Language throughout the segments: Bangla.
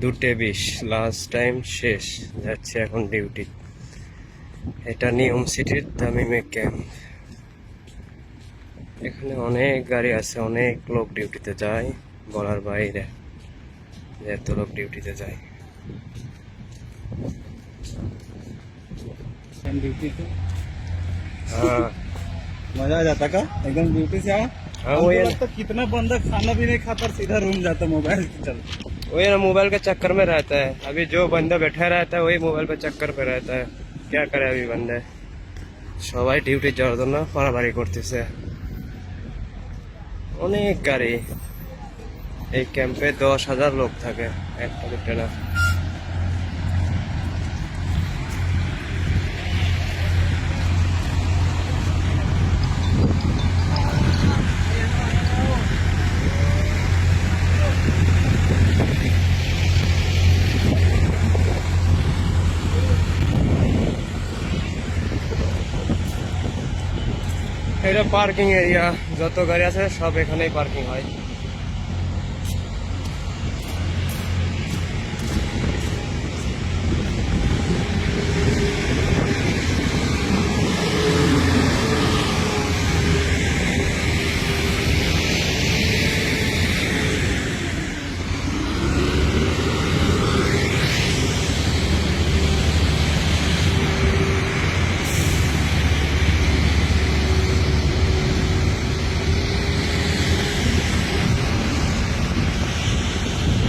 দুটে বিশ লাস্ট টাইম শেষ যাচ্ছে এখন ডিউটি এটা নিয়ম সিটির তামিমে ক্যাম্প এখানে অনেক গাড়ি আছে অনেক লোক ডিউটিতে যায় বলার বাইরে যে এত লোক ডিউটিতে যায় ड्यूटी से হ্যাঁ मजा आ जाता का एकदम ड्यूटी से आया हाँ, हमको वही है ना। लगता कितना बंदा खाना भी नहीं खाता और सीधा रूम जाता मोबाइल के चलते वही ना मोबाइल के चक्कर में रहता है अभी जो बंदा बैठा रहता है वही मोबाइल पे चक्कर पे रहता है क्या करे अभी बंदे সবাই ডিউটি যাওয়ার জন্য পারাবাড়ি করতেছে অনেক গাড়ি এই ক্যাম্পে দশ হাজার লোক থাকে একটা দুটো না এটা পার্কিং এরিয়া যত গাড়ি আছে সব এখানেই পার্কিং হয়।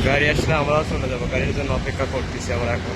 গাড়ি আসলে আমরাও চলে যাব। গাড়ির জন্য অপেক্ষা করতেছি আমরা এখন।